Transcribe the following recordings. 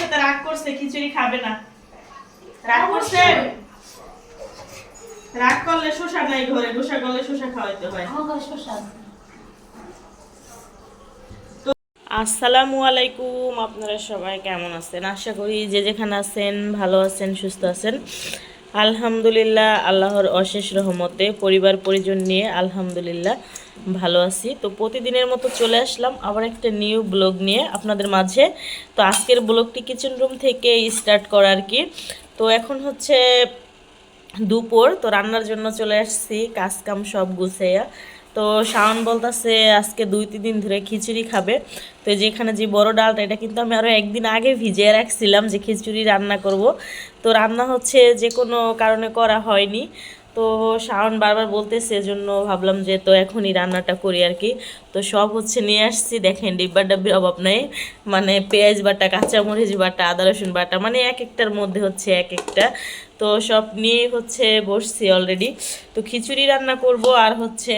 সাথে রাগ করছে খিচুড়ি খাবে না। রাগ করছে? রাগ করলে শোষা নাই ঘরে গোসা করলে শোষা খাওয়াইতে হয়। আসসালামু আলাইকুম আপনারা সবাই কেমন আছেন? আশা করি যে যেখানে আছেন ভালো আছেন সুস্থ আছেন। আলহামদুলিল্লাহ, আল্লাহর অশেষ রহমতে পরিবার পরিজন নিয়ে আলহামদুলিল্লাহ ভালো আছি। তো প্রতিদিনের মতো চলে আসলাম আবার একটা নিউ ব্লগ নিয়ে আপনাদের মাঝে। তো আজকের ব্লগটি কিচেন রুম থেকে স্টার্ট করা আর কি। তো এখন হচ্ছে দুপুর, তো রান্নার জন্য চলে আসছি কাজ কাম সব গুছাইয়া। তো শাওন বলতেছে, আজকে দুই, তিন দিন ধরে খিচুড়ি খাবে। তো যেখানে যে বড় ডালটা, এটা কিন্তু আমি আরও একদিন আগে ভিজিয়ে রাখছিলাম যে খিচুড়ি রান্না করব। তো রান্না হচ্ছে যে কোনো কারণে করা হয়নি। তো শাওন বারবার বলতেছে, এজন্য ভাবলাম যে তো এখনই রান্নাটা করি আর কি। তো সব হচ্ছে নিয়ে আসছি, দেখেন ডিব্বা ডাব্বির অভাব নেই। মানে পেঁয়াজ বাটা, কাঁচামরিচ বাটা, আদা, রসুন বাটা মানে এক একটার মধ্যে হচ্ছে এক একটা। তো সব নিয়ে হচ্ছে বসছি অলরেডি তো খিচুড়ি রান্না করব আর হচ্ছে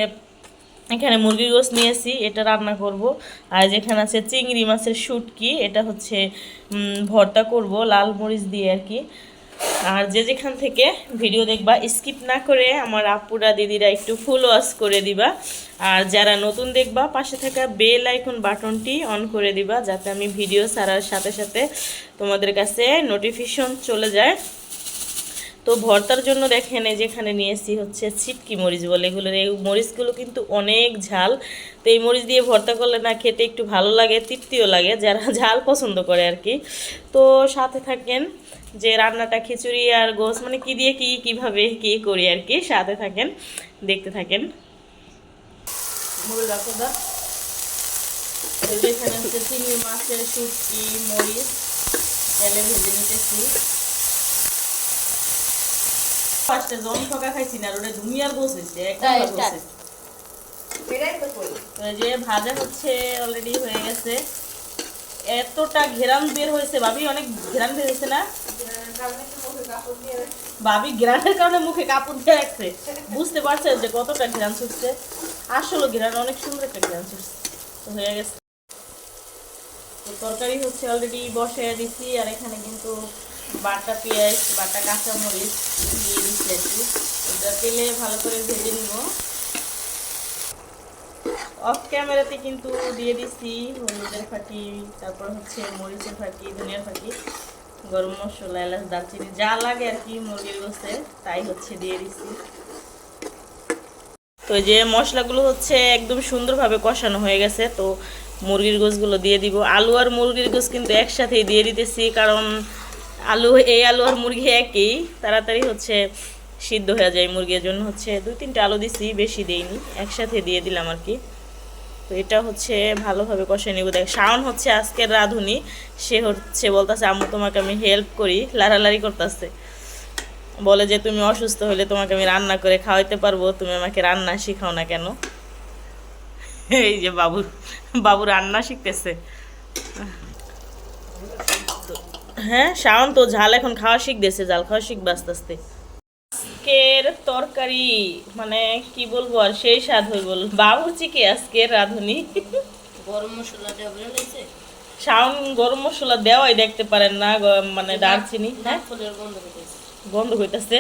এখানে মুরগির গোস নিয়েছি, এটা রান্না করব। আর যেখানে আছে চিংড়ি মাছের শুটকি, এটা হচ্ছে ভর্তা করব, লাল মরিচ দিয়ে আর কি। আর যে যেখান থেকে ভিডিও দেখবা, স্কিপ না করে আমার আপুরা, দিদিরা একটু ফুল ওয়াশ করে দিবা। আর যারা নতুন দেখবা, পাশে থাকা বেল আইকন বাটনটি অন করে দিবা, যাতে আমি ভিডিও ছাড়ার সাথে সাথে তোমাদের কাছে নোটিফিকেশন চলে যায়। তো ভর্তার জন্য দেখেন এই যেখানে নিয়েছি হচ্ছে ছিটকি মরিচ বলে এগুলোর এই মরিচগুলো কিন্তু অনেক ঝাল। তো এই মরিচ দিয়ে ভর্তা করলে না খেতে একটু ভালো লাগে, তৃপ্তিও লাগে, যারা ঝাল পছন্দ করে আর কি। তো সাথে থাকেন যে রান্নাটা খিচুড়ি আর গোস মানে কি দিয়ে কি, কীভাবে কি করি আর কি, সাথে থাকেন, দেখতে থাকেন। এখানে হচ্ছে চিংড়ি মাছের শুটকি, মরিচ, তেলে ভেজে নিতেছি। জন ঠকা খাইছি না আর ওটা দুনিয়ার গোস হয়েছে এই যে ভাজা হচ্ছে অলরেডি হয়ে গেছে। এতটা ঘেরান বের হয়েছে ভাবি অনেক ঘেরান বের হয়েছে না? ভাবি ঘেরানের কারণে মুখে কাপড় দিয়ে রাখছে। বুঝতে পারছেন যে কতটা ঘেরান ছুটছে? আসলে ঘেরান অনেক সুন্দর একটা ঘেরান ছুটছে। তো হয়ে গেছে। তো তরকারি হচ্ছে অলরেডি বসিয়ে দিছি আর এখানে কিন্তু বাটা পেঁয়াজ, বাটা কাঁচামরিচ দিয়ে দিচ্ছি আর কি। এটা তেলে ভালো করে ভেজে নিব। অফ ক্যামেরাতে কিন্তু দিয়ে দিছি হলুদের ফাঁকি, তারপর হচ্ছে মরিচের ফাঁকি, ধনিয়ার ফাঁকি, গরম মশলা, এলাচ, দারচিনি, যা লাগে আর কি মুরগির গোস্তে তাই হচ্ছে দিয়ে দিছি তো যে মশলাগুলো হচ্ছে একদম সুন্দরভাবে কষানো হয়ে গেছে, তো মুরগির গোসগুলো দিয়ে দিব। আলু আর মুরগির গোস কিন্তু একসাথেই দিয়ে দিতেছি, কারণ আলু, এই আলু আর মুরগি একই। তাড়াতাড়ি হচ্ছে সিদ্ধ হয়ে যায় মুরগির জন্য। হচ্ছে দুই তিনটা আলু দিছি, বেশি দেইনি। একসাথে দিয়ে দিলাম আর কি। তো এটা হচ্ছে ভালোভাবে কষে নিব। দেখ, শাওন হচ্ছে আজকের রাঁধুনি। সে হচ্ছে বলতেছে, আম্মু, তোমাকে আমি হেল্প করি। লাড়ালাড়ি করতেছে। বলে যে, তুমি অসুস্থ হলে তোমাকে আমি রান্না করে খাওয়াইতে পারব। তুমি আমাকে রান্না শিখাও না কেন? এই যে বাবু বাবু রান্না শিখতেছে। হ্যাঁ শাওন তো ঝাল এখন খাওয়া শিখতেছে ঝাল খাওয়া শিখবে আস্তে আস্তে। আজকের তরকারি মানে কি বলব আর সেই স্বাদ হয়ে বল বাবুচিকে আজকের রাঁধুনি? গরম মশলা শাওন গরম মশলা দেওয়াই দেখতে পারেন না মানে দারচিনি। হ্যাঁ ফুলের গন্ধ পেতেছে গন্ধ হইতাছে।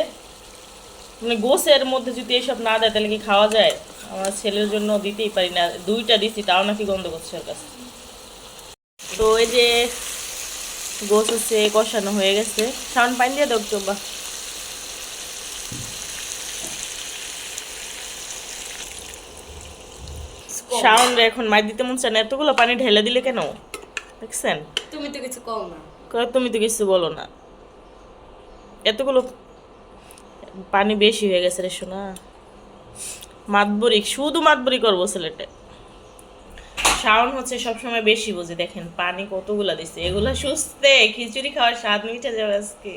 মানে গোসের মধ্যে যদি এসব না দেয় তাহলে কি খাওয়া যায়? আমার ছেলের জন্য দিতেই পারি না। দুইটা দিছি তাও নাকি গন্ধ করছে ওর কাছে। তো এই যে গোস হচ্ছে কষানো হয়ে গেছে। সাউন্ড পানি দিয়ে দাও চোবা সাউন্ড এখন মাই দিতে মন চায় না। এতগুলো পানি ঢেলে দিলে কেন? দেখছেন? তুমি তো কিছু কও না। তুমি তো কিছু বলো না। এতগুলো পানি বেশি হয়ে গেছে রে শোনা মাতবরি শুধু মাতবরি করব ছেলেটে। শাওন হচ্ছে সবসময় বেশি বোঝে। দেখেন, পানি কতগুলা দিচ্ছে এগুলা সুস্থে খিচুড়ি খাওয়ার স্বাদ মিটে যাবে আজকে।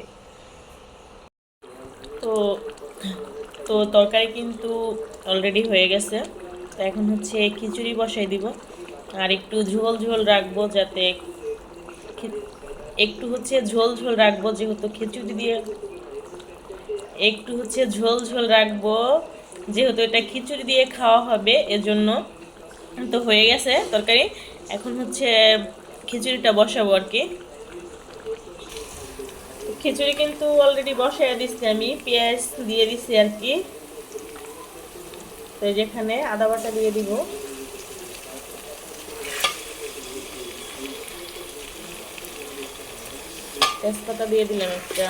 তো তো তরকারি কিন্তু অলরেডি হয়ে গেছে। তো এখন হচ্ছে খিচুড়ি বসাই দিব। আর একটু ঝোল ঝোল রাখব যাতে একটু হচ্ছে ঝোল ঝোল রাখব যেহেতু খিচুড়ি দিয়ে। একটু হচ্ছে ঝোল ঝোল রাখব, যেহেতু এটা খিচুড়ি দিয়ে খাওয়া হবে, এজন্য তো হয়ে গেছে তরকারি। এখন হচ্ছে খিচুড়িটা বসাবো আর কি। খিচুড়ি কিন্তু অলরেডি বসাই দিচ্ছি আমি, পেঁয়াজ দিয়ে দিচ্ছি আর কি। তো যেখানে আদা বাটা দিয়ে দিব। তেজপাতা দিয়ে দিলাম একটা।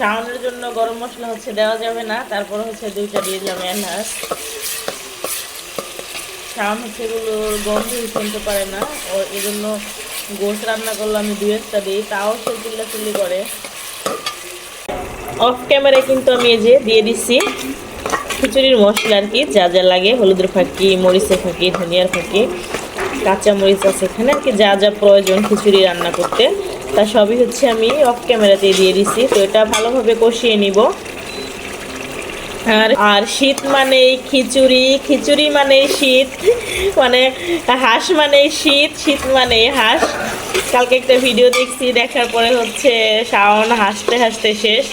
শাওনের জন্য গরম মশলা হচ্ছে দেওয়া যাবে না, তারপর হচ্ছে দুইটা দিয়ে যাবে এলাচ শাওন হচ্ছে এগুলোর গন্ধ শুনতে পারে না, ও এই জন্য গোস রান্না করলে, আমি দু একটা দিই, তাও সে চিল্লা চিল্লি করে। অফ ক্যামেরায় কিন্তু আমি এই যে দিয়ে দিচ্ছি খিচুড়ির মশলা আর কি, যা যা লাগে, হলুদের ফাঁকি, মরিচের ফাঁকি, ধনিয়ার ফাঁকি, কাঁচা মরিচ আছে এখানে, আর কি যা যা প্রয়োজন খিচুড়ি রান্না করতে। তা সবই হচ্ছে আমি অফ ক্যামেরাতে দিয়ে দিছি, তো এটা ভালোভাবে কষিয়ে নিব। আর আর শীত মানেই খিচুড়ি খিচুড়ি মানেই শীত মানে হাঁস মানেই শীত শীত মানেই হাঁস। কালকে একটা ভিডিও দেখছি, দেখার পরে হচ্ছে শাওন হাসতে হাসতে শেষ।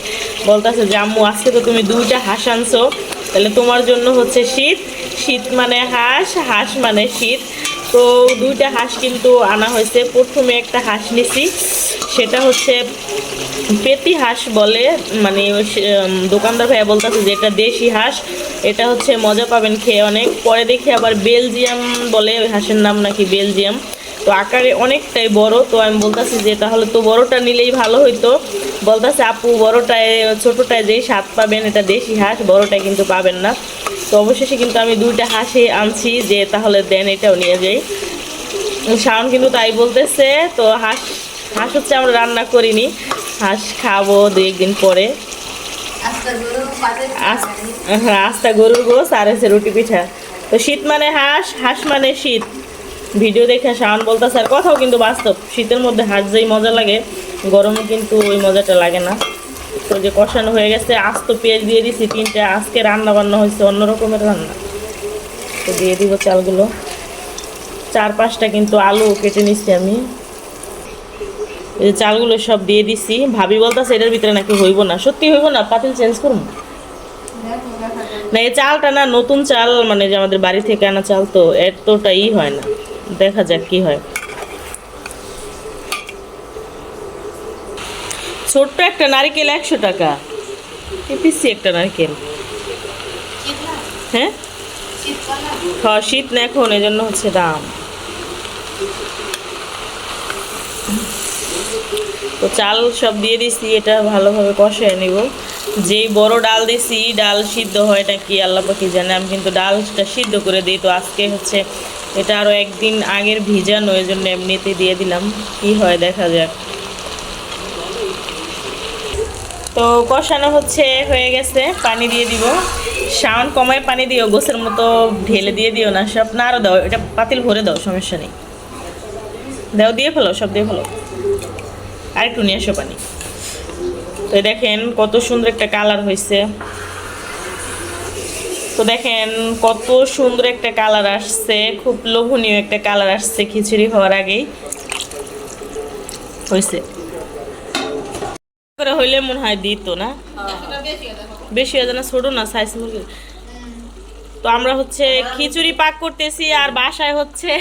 বলতেছে জাম্মু আজকে তো তুমি দুইটা হাঁস আনছো, তাহলে তোমার জন্য হচ্ছে শীত। শীত মানে হাঁস হাঁস মানে শীত। তো দুইটা হাঁস কিন্তু আনা হয়েছে। প্রথমে একটা হাঁস নিছি, সেটা হচ্ছে পেতি হাঁস বলে মানে দোকানদার ভাইয়া বলতেছে যে এটা দেশি হাঁস, এটা হচ্ছে মজা পাবেন খেয়ে অনেক। পরে দেখি আবার বেলজিয়াম বলে, ওই হাঁসের নাম নাকি বেলজিয়াম। তো আকারে অনেকটাই বড়, তো আমি বলতেছি যে তাহলে তো বড়টা নিলেই ভালো হইতো। বলতেছে, আপু, বড়টায়, ছোটোটায় যেই স্বাদ পাবেন, এটা দেশি হাঁস, বড়টায় কিন্তু পাবেন না। তো অবশেষে কিন্তু আমি দুইটা হাঁসই আনছি যে তাহলে দেন এটাও নিয়ে যাই। শাওন কিন্তু তাই বলতেছে তো হাঁস হাঁস হচ্ছে আমরা রান্না করিনি হাঁস খাব দু একদিন পরে। হ্যাঁ আস্তা গরুর গোস আর হচ্ছে রুটি পিঠা। তো শীত মানে হাঁস হাঁস মানে শীত। ভিডিও দেখে শাওন বলতেছে আর কথাও কিন্তু বাস্তব। শীতের মধ্যে হাঁস যেই মজা লাগে গরমে কিন্তু ওই মজাটা লাগে না। তো যে কষানো হয়ে গেছে, আস্ত পেঁয়াজ দিয়ে দিছি, তিনটে। আজকে রান্না বান্না হয়েছে অন্য রকমের রান্না। তো দিয়ে দিব চালগুলো। চার পাঁচটা কিন্তু আলু কেটে নিচ্ছি আমি। এই চালগুলো সব দিয়ে দিছি। ভাবি বলতেছে, এটার ভিতরে নাকি হইব না। সত্যি হইব না? পাতিল চেঞ্জ করুন না, এই চালটা না, নতুন চাল মানে যে আমাদের বাড়ি থেকে আনা চাল তো এতটাই হয় না। দেখা যাক কি হয়। ছোট্ট একটা নারকেল একশো টাকা। পিসি একটা নারকেল। হ্যাঁ? হ্যাঁ শীত না এখন এই জন্য হচ্ছে দাম। তো চাল সব দিয়ে দিছি, এটা ভালোভাবে কষায় নিব। যেই বড় ডাল দিছি, ডাল সিদ্ধ হয় নাকি আল্লাহ পাকি জানে, আমি কিন্তু ডালটা সিদ্ধ করে দিই। তো আজকে হচ্ছে এটা আরও একদিন আগের ভিজানো ওই জন্য এমনিতে দিয়ে দিলাম। কি হয় দেখা যাক। তো কষানো হচ্ছে, হয়ে গেছে, পানি দিয়ে দিব। শাওন কমায় পানি দিও, গোসের মতো ঢেলে দিয়ে দিও না, সব না আরও দাও, এটা পাতিল ভরে দাও, সমস্যা নেই। দাও, দিয়ে ফেলো, সব দিয়ে ফেলো। আর একটু নিয়ে আসো পানি। তো দেখেন কত সুন্দর একটা কালার হয়েছে। তো দেখেন কত সুন্দর একটা কালার আসছে, খুব লোভনীয় একটা কালার আসছে খিচুড়ি হওয়ার আগেই। হয়েছে। করে হইলে মনে হয় দিত না। বেশি হয়ে না, ছোট না সাইজ মুরগি তো আমরা হচ্ছে খিচুড়ি পাক করতেছি আর বাসায় হচ্ছে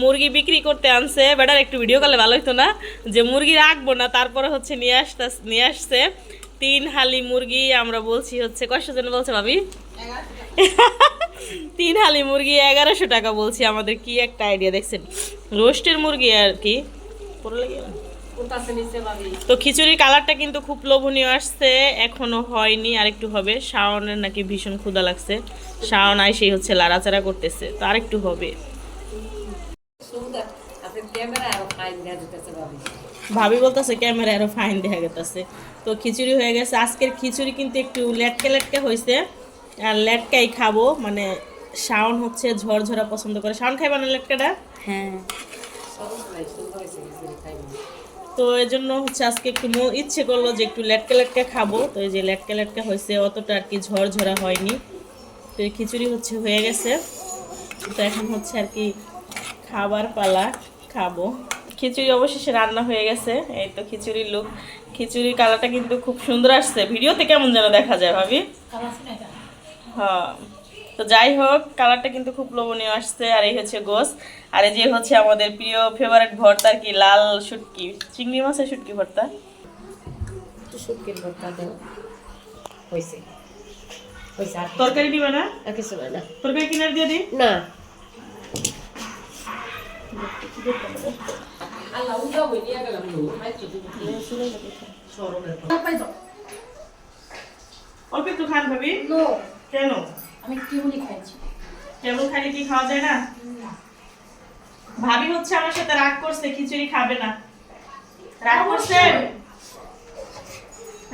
মুরগি বিক্রি করতে আনছে। বেটার, একটু ভিডিও করলে ভালো হতো না? যে মুরগি রাখব না, তারপরে হচ্ছে নিয়ে আসতে নিয়ে আসছে। তিন হালি মুরগি, আমরা বলছি হচ্ছে কয়শো জন বলছে ভাবি? তিন হালি মুরগি, এগারোশো টাকা বলছি। আমাদের কি একটা আইডিয়া দেখছেন? রোস্টের মুরগি আর কি। পুরো? তো খিচুড়ির কালারটা কিন্তু খুব লোভনীয় আসছে এখনও হয়নি আর একটু হবে। শাওনের নাকি ভীষণ ক্ষুধা লাগছে। শাওন আইসেই হচ্ছে লাড়াচাড়া করতেছে তো আর একটু হবে ভাবি। বলতেছে ক্যামেরা আরও ফাইন দেখা গেতেছে। তো খিচুড়ি হয়ে গেছে। আজকের খিচুড়ি কিন্তু একটু লেটকে লেটকে হয়েছে আর লেটকাই খাব মানে শাওন হচ্ছে ঝরঝরা পছন্দ করে। শাওন খাইবা না লেটকাটা? হ্যাঁ। তো এই জন্য হচ্ছে আজকে একটু মো- ইচ্ছে করল যে একটু লেটকে লেটকে খাব। তো এই যে লেটকে লেটকে হয়েছে অতটা আর কি ঝরঝরা হয়নি। তো এই খিচুড়ি হচ্ছে হয়ে গেছে। তো এখন হচ্ছে আর কি খাবার পালা খাব। খিচুড়ি অবশেষে রান্না হয়ে গেছে। এই তো খিচুড়ির লুক খিচুড়ির কালারটা কিন্তু খুব সুন্দর আসছে। ভিডিওতে কেমন যেন দেখা যায় ভাবি? হ্যাঁ। তো যাই হোক কালারটা কিন্তু খুব লোভনীয় আসছে আর এই হচ্ছে গোস। আর এই যে হচ্ছে আমাদের প্রিয় ফেভারিট ভর্তা আর কি লাল শুটকি? চিংড়ি মাছের শুটকি ভর্তা? শুটকির ভর্তা দেও হয়েছে তরকারি দিবে না? আর কিছু না। তরকারি কিনার দিয়ে দিই? না। অল্প একটু খান ভাবি। কেন? আমি কিউলি খাইছি। কেবল খালি কি খাওয়া যায় না? ভাবি হচ্ছে আমার সাথে রাগ করছে খিচুড়ি খাবে না। রাগ করছে?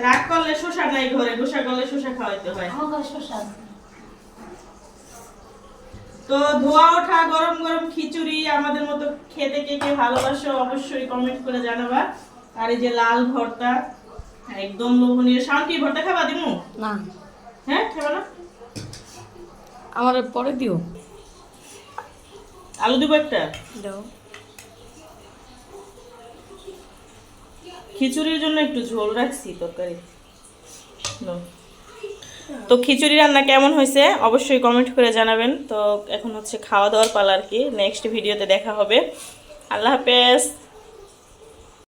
রাগ করলে শোষা নাই ঘরে শোষা করলে শোষা খাওয়াইতে হয়। শশা তো ধোয়া ওঠা গরম গরম খিচুড়ি আমাদের মতো খেতে কে কে ভালোবাসো অবশ্যই কমেন্ট করে জানাবা। আর এই যে লাল ভর্তা একদম লোভনীয়। শান্তি ভর্তা খাবা দিমু? না। হ্যাঁ খাবা না? আমার পরে দিও। আলু দিব একটা? দাও। খিচুড়ির জন্য একটু ঝোল রাখছি তরকারি। নাও। তো খিচুড়ি রান্না কেমন হয়েছে? অবশ্যই কমেন্ট করে জানাবেন। তো এখন হচ্ছে খাওয়া দাওয়ার পালা আর কি। নেক্সট ভিডিওতে দেখা হবে। আল্লাহ হাফেজ।